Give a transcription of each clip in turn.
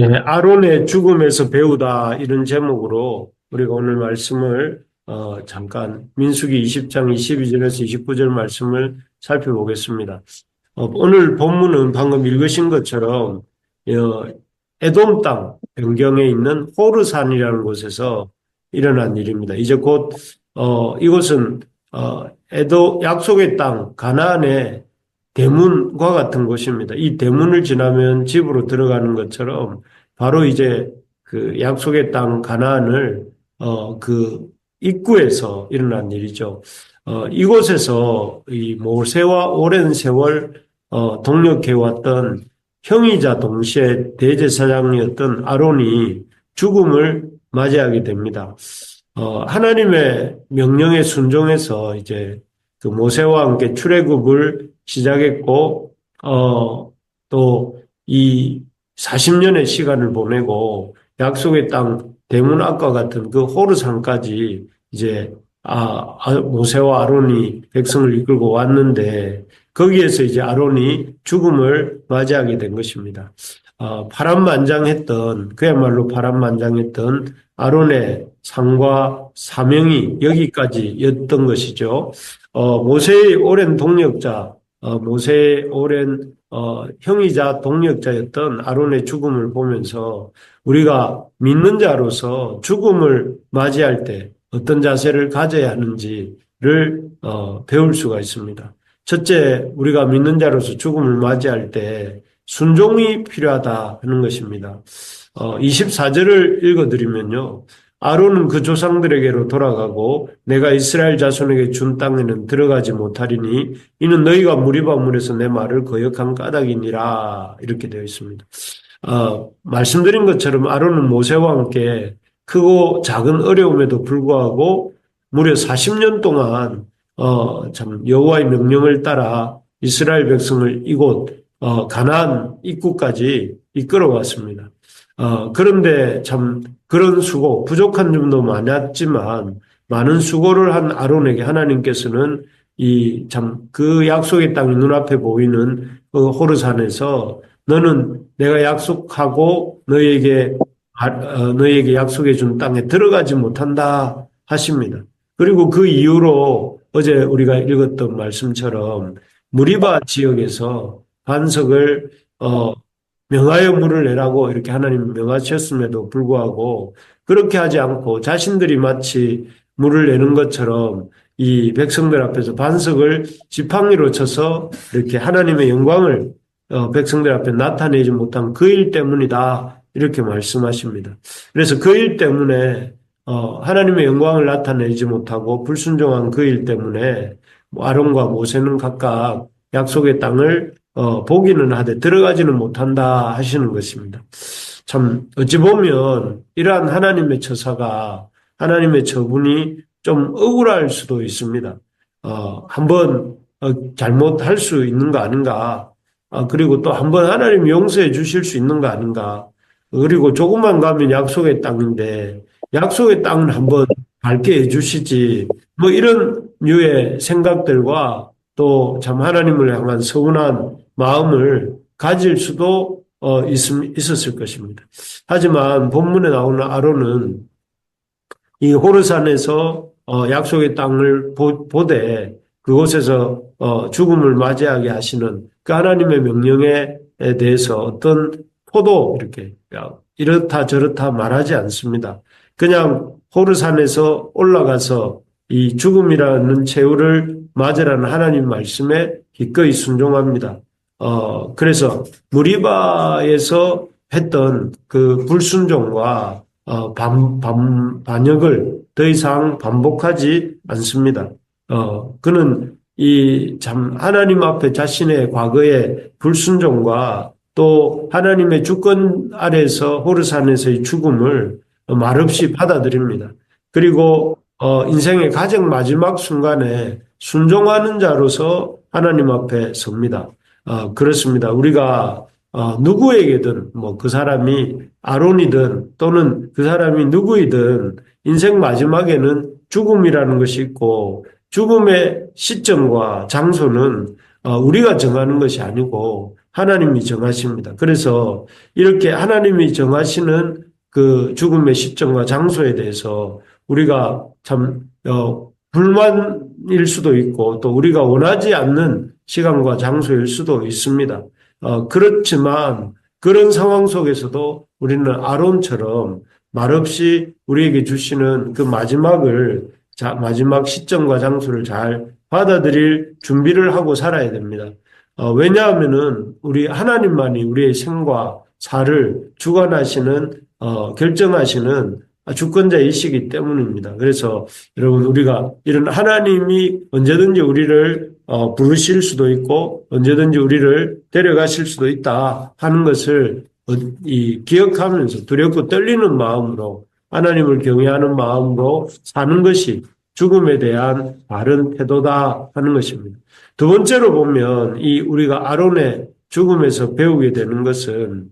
예, 아론의 죽음에서 배우다 이런 제목으로 우리가 오늘 말씀을 어, 잠깐 민수기 20장 22절에서 29절 말씀을 살펴보겠습니다. 어, 오늘 본문은 방금 읽으신 것처럼 어, 에돔 땅 변경에 있는 호르산이라는 곳에서 일어난 일입니다. 이제 곧 어, 이곳은 어, 에도 약속의 땅 가나안의 대문과 같은 곳입니다. 이 대문을 지나면 집으로 들어가는 것처럼 바로 이제 그 약속의 땅 가나안을 어 그 입구에서 일어난 일이죠. 어 이곳에서 이 모세와 오랜 세월 어 동력해 왔던 형이자 동시에 대제사장이었던 아론이 죽음을 맞이하게 됩니다. 어 하나님의 명령에 순종해서 이제 그 모세와 함께 출애굽을 시작했고 어 또 이 40년의 시간을 보내고 약속의 땅 대문 앞과 같은 그 호르산까지 이제 아, 아, 모세와 아론이 백성을 이끌고 왔는데 거기에서 이제 아론이 죽음을 맞이하게 된 것입니다. 어, 파란만장했던 그야말로 파란만장했던 아론의 상과 사명이 여기까지였던 것이죠. 어, 모세의 오랜 동력자, 어, 모세의 오랜 어, 형이자 동력자였던 아론의 죽음을 보면서 우리가 믿는 자로서 죽음을 맞이할 때 어떤 자세를 가져야 하는지를 어, 배울 수가 있습니다. 첫째, 우리가 믿는 자로서 죽음을 맞이할 때 순종이 필요하다 하는 것입니다. 어, 24절을 읽어드리면요. 아론은 그 조상들에게로 돌아가고 내가 이스라엘 자손에게 준 땅에는 들어가지 못하리니 이는 너희가 무리바 물에서 내 말을 거역한 까닭이니라 이렇게 되어 있습니다. 어, 말씀드린 것처럼 아론은 모세와 함께 크고 작은 어려움에도 불구하고 무려 40년 동안 어, 참 여호와의 명령을 따라 이스라엘 백성을 이곳 어, 가나안 입구까지 이끌어왔습니다. 어, 그런데 참 그런 수고, 부족한 점도 많았지만 많은 수고를 한 아론에게 하나님께서는 이 참 그 약속의 땅이 눈앞에 보이는 그 호르산에서 너는 내가 약속하고 너에게 어, 너에게 약속해 준 땅에 들어가지 못한다 하십니다. 그리고 그 이후로 어제 우리가 읽었던 말씀처럼 무리바 지역에서 반석을 어 명하여 물을 내라고 이렇게 하나님 명하셨음에도 불구하고 그렇게 하지 않고 자신들이 마치 물을 내는 것처럼 이 백성들 앞에서 반석을 지팡이로 쳐서 이렇게 하나님의 영광을 어, 백성들 앞에 나타내지 못한 그 일 때문이다 이렇게 말씀하십니다. 그래서 그 일 때문에 어, 하나님의 영광을 나타내지 못하고 불순종한 그 일 때문에 아론과 모세는 각각 약속의 땅을 어, 보기는 하되 들어가지는 못한다 하시는 것입니다. 참 어찌 보면 이러한 하나님의 처사가 하나님의 처분이 좀 억울할 수도 있습니다. 어, 한번 어, 잘못할 수 있는 거 아닌가? 어, 그리고 또 한번 하나님 용서해 주실 수 있는 거 아닌가? 그리고 조금만 가면 약속의 땅인데 약속의 땅은 한번 밝게 해주시지. 뭐 이런 류의 생각들과 또 참 하나님을 향한 서운한 마음을 가질 수도 어, 있, 있었을 것입니다. 하지만 본문에 나오는 아론은 이 호르산에서 어, 약속의 땅을 보, 보되 그곳에서 어, 죽음을 맞이하게 하시는 그 하나님의 명령에 대해서 어떤 포도 이렇게 이렇다 저렇다 말하지 않습니다. 그냥 호르산에서 올라가서 이 죽음이라는 최후를 맞으라는 하나님 말씀에 기꺼이 순종합니다. 어, 그래서 무리바에서 했던 그 불순종과 어, 반, 반, 반역을 더 이상 반복하지 않습니다. 어, 그는 이 참 하나님 앞에 자신의 과거의 불순종과 또 하나님의 주권 아래서 호르산에서의 죽음을 말없이 받아들입니다. 그리고 어, 인생의 가장 마지막 순간에 순종하는 자로서 하나님 앞에 섭니다. 어, 그렇습니다. 우리가 어, 누구에게든 뭐 그 사람이 아론이든 또는 그 사람이 누구이든 인생 마지막에는 죽음이라는 것이 있고 죽음의 시점과 장소는 어, 우리가 정하는 것이 아니고 하나님이 정하십니다. 그래서 이렇게 하나님이 정하시는 그 죽음의 시점과 장소에 대해서 우리가 참, 어, 불만일 수도 있고 또 우리가 원하지 않는 시간과 장소일 수도 있습니다. 어, 그렇지만 그런 상황 속에서도 우리는 아론처럼 말없이 우리에게 주시는 그 마지막을 자, 마지막 시점과 장소를 잘 받아들일 준비를 하고 살아야 됩니다. 어, 왜냐하면은 우리 하나님만이 우리의 생과 사를 주관하시는 어, 결정하시는 주권자이시기 때문입니다. 그래서 여러분 우리가 이런 하나님이 언제든지 우리를 어, 부르실 수도 있고 언제든지 우리를 데려가실 수도 있다 하는 것을 어, 이 기억하면서 두렵고 떨리는 마음으로 하나님을 경외하는 마음으로 사는 것이 죽음에 대한 바른 태도다 하는 것입니다. 두 번째로 보면 이 우리가 아론의 죽음에서 배우게 되는 것은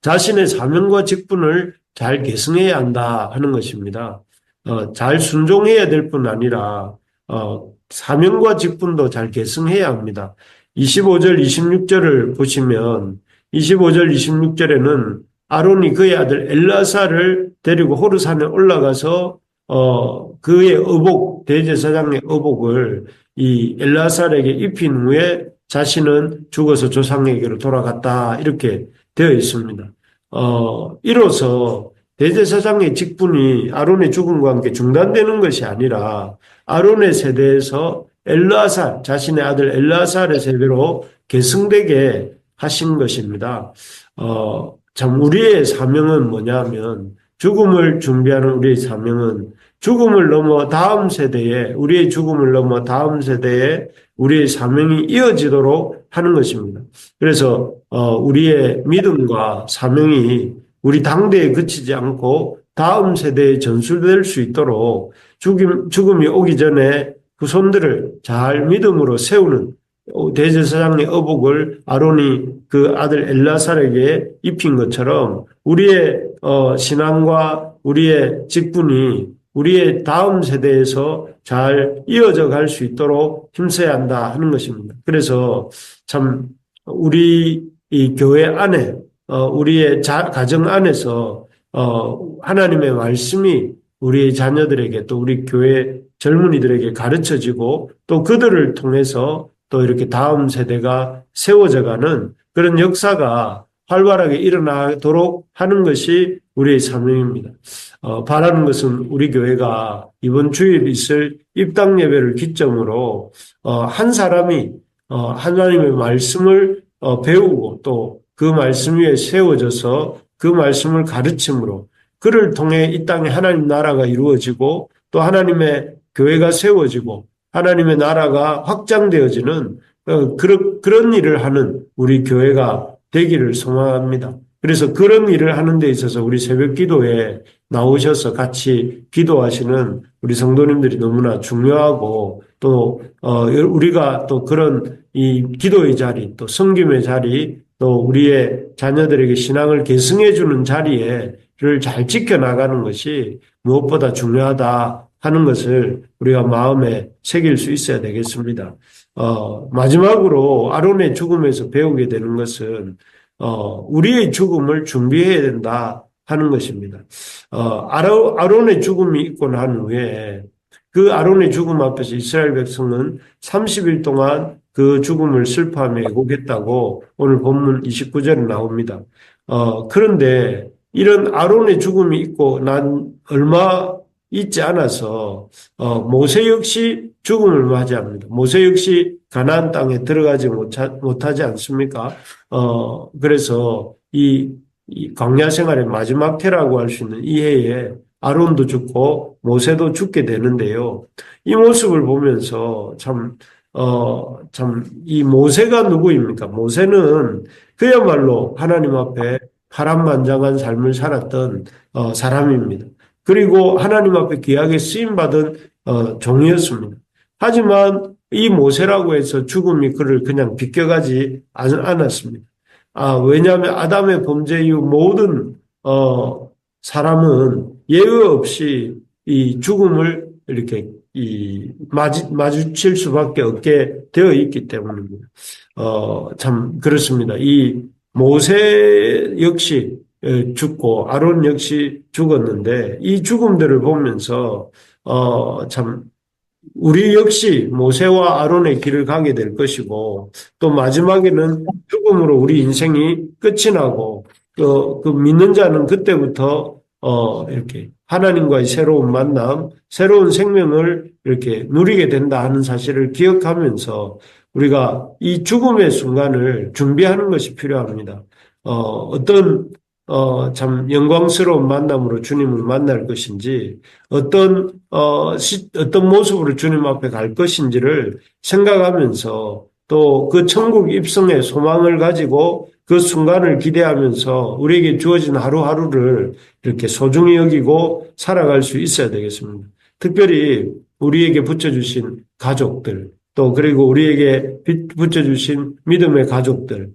자신의 사명과 직분을 잘 계승해야 한다 하는 것입니다. 어, 잘 순종해야 될 뿐 아니라 어, 사명과 직분도 잘 계승해야 합니다. 25절, 26절을 보시면 25절, 26절에는 아론이 그의 아들 엘라사를 데리고 호르산에 올라가서 어, 그의 의복, 대제사장의 의복을 이 엘라살에게 입힌 후에 자신은 죽어서 조상에게로 돌아갔다. 이렇게 되어 있습니다. 어, 이로써 대제사장의 직분이 아론의 죽음과 함께 중단되는 것이 아니라 아론의 세대에서 엘라살, 자신의 아들 엘라살의 세대로 계승되게 하신 것입니다. 어, 참, 우리의 사명은 뭐냐면 죽음을 준비하는 우리의 사명은 죽음을 넘어 다음 세대에, 우리의 죽음을 넘어 다음 세대에 우리의 사명이 이어지도록 하는 것입니다. 그래서, 어, 우리의 믿음과 사명이 우리 당대에 그치지 않고 다음 세대에 전술될 수 있도록 죽음, 죽음이 오기 전에 그 손들을 잘 믿음으로 세우는 대제사장의 어복을 아론이 그 아들 엘라살에게 입힌 것처럼 우리의 어, 신앙과 우리의 직분이 우리의 다음 세대에서 잘 이어져 갈 수 있도록 힘써야 한다 하는 것입니다. 그래서 참 우리 이 교회 안에 어, 우리의 자, 가정 안에서 어, 하나님의 말씀이 우리 자녀들에게 또 우리 교회 젊은이들에게 가르쳐지고 또 그들을 통해서 또 이렇게 다음 세대가 세워져가는 그런 역사가 활발하게 일어나도록 하는 것이 우리의 사명입니다. 어, 바라는 것은 우리 교회가 이번 주일 있을 입당 예배를 기점으로 어, 한 사람이 어, 하나님의 말씀을 어, 배우고 또 그 말씀 위에 세워져서 그 말씀을 가르침으로 그를 통해 이 땅에 하나님 나라가 이루어지고 또 하나님의 교회가 세워지고 하나님의 나라가 확장되어지는 어, 그런, 일을 하는 우리 교회가 되기를 소망합니다. 그래서 그런 일을 하는 데 있어서 우리 새벽 기도에 나오셔서 같이 기도하시는 우리 성도님들이 너무나 중요하고 또, 어, 우리가 또 그런 이 기도의 자리, 또 성김의 자리, 또 우리의 자녀들에게 신앙을 계승해 주는 자리에를 잘 지켜나가는 것이 무엇보다 중요하다 하는 것을 우리가 마음에 새길 수 있어야 되겠습니다. 어, 마지막으로 아론의 죽음에서 배우게 되는 것은 어, 우리의 죽음을 준비해야 된다 하는 것입니다. 어, 아론의 죽음이 있고 난 후에 그 아론의 죽음 앞에서 이스라엘 백성은 30일 동안 그 죽음을 슬퍼하며 애곡했다고 오늘 본문 29절에 나옵니다. 어, 그런데 이런 아론의 죽음이 있고 난 얼마 있지 않아서 어, 모세 역시 죽음을 맞이합니다. 모세 역시 가나안 땅에 들어가지 못하, 못하지 않습니까? 어, 그래서 이, 이 광야 생활의 마지막 태라고 할 수 있는 이 해에 아론도 죽고 모세도 죽게 되는데요. 이 모습을 보면서 참, 어, 참, 이 모세가 누구입니까? 모세는 그야말로 하나님 앞에 파란만장한 삶을 살았던 어, 사람입니다. 그리고 하나님 앞에 귀하게 쓰임받은 어, 종이었습니다. 하지만 이 모세라고 해서 죽음이 그를 그냥 비껴가지 않았습니다. 아, 왜냐하면 아담의 범죄 이후 모든 어, 사람은 예외 없이 이 죽음을 이렇게 이 마주, 마주칠 수밖에 없게 되어 있기 때문입니다. 어, 참 그렇습니다. 이 모세 역시 에, 죽고 아론 역시 죽었는데 이 죽음들을 보면서 어, 참 우리 역시 모세와 아론의 길을 가게 될 것이고 또 마지막에는 죽음으로 우리 인생이 끝이 나고 그, 그 믿는 자는 그때부터 어, 이렇게 하나님과의 새로운 만남, 새로운 생명을 이렇게 누리게 된다 하는 사실을 기억하면서 우리가 이 죽음의 순간을 준비하는 것이 필요합니다. 어, 어떤 어, 참 영광스러운 만남으로 주님을 만날 것인지 어떤 어, 시, 어떤 모습으로 주님 앞에 갈 것인지를 생각하면서 또 그 천국 입성의 소망을 가지고 그 순간을 기대하면서 우리에게 주어진 하루하루를 이렇게 소중히 여기고 살아갈 수 있어야 되겠습니다. 특별히 우리에게 붙여주신 가족들, 또 그리고 우리에게 붙여주신 믿음의 가족들을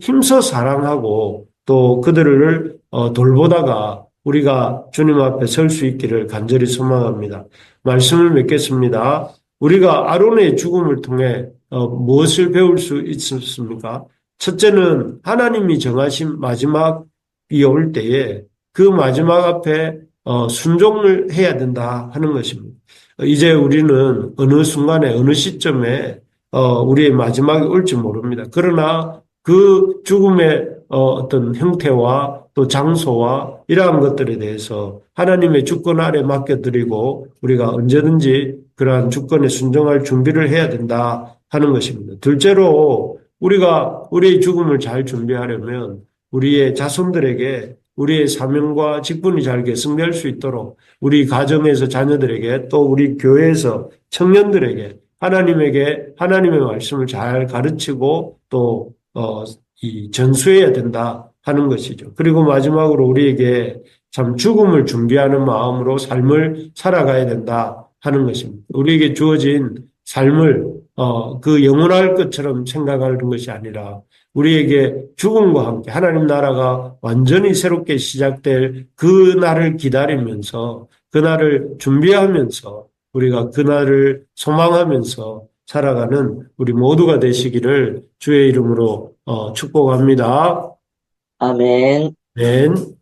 힘써 사랑하고 또 그들을 어, 돌보다가 우리가 주님 앞에 설 수 있기를 간절히 소망합니다. 말씀을 맺겠습니다. 우리가 아론의 죽음을 통해 어, 무엇을 배울 수 있었습니까? 첫째는 하나님이 정하신 마지막이 올 때에 그 마지막 앞에 어, 순종을 해야 된다 하는 것입니다. 이제 우리는 어느 순간에 어느 시점에 어, 우리의 마지막이 올지 모릅니다. 그러나 그 죽음의 어, 어떤 형태와 또 장소와 이러한 것들에 대해서 하나님의 주권 아래 맡겨드리고 우리가 언제든지 그러한 주권에 순종할 준비를 해야 된다 하는 것입니다. 둘째로 우리가 우리의 죽음을 잘 준비하려면 우리의 자손들에게 우리의 사명과 직분이 잘 계승될 수 있도록 우리 가정에서 자녀들에게 또 우리 교회에서 청년들에게 하나님에게 하나님의 말씀을 잘 가르치고 또 어, 이 전수해야 된다 하는 것이죠. 그리고 마지막으로 우리에게 참 죽음을 준비하는 마음으로 삶을 살아가야 된다 하는 것입니다. 우리에게 주어진 삶을 어, 그 영원할 것처럼 생각하는 것이 아니라 우리에게 죽음과 함께 하나님 나라가 완전히 새롭게 시작될 그 날을 기다리면서 그 날을 준비하면서 우리가 그 날을 소망하면서 살아가는 우리 모두가 되시기를 주의 이름으로 어, 축복합니다. 아멘. 멘.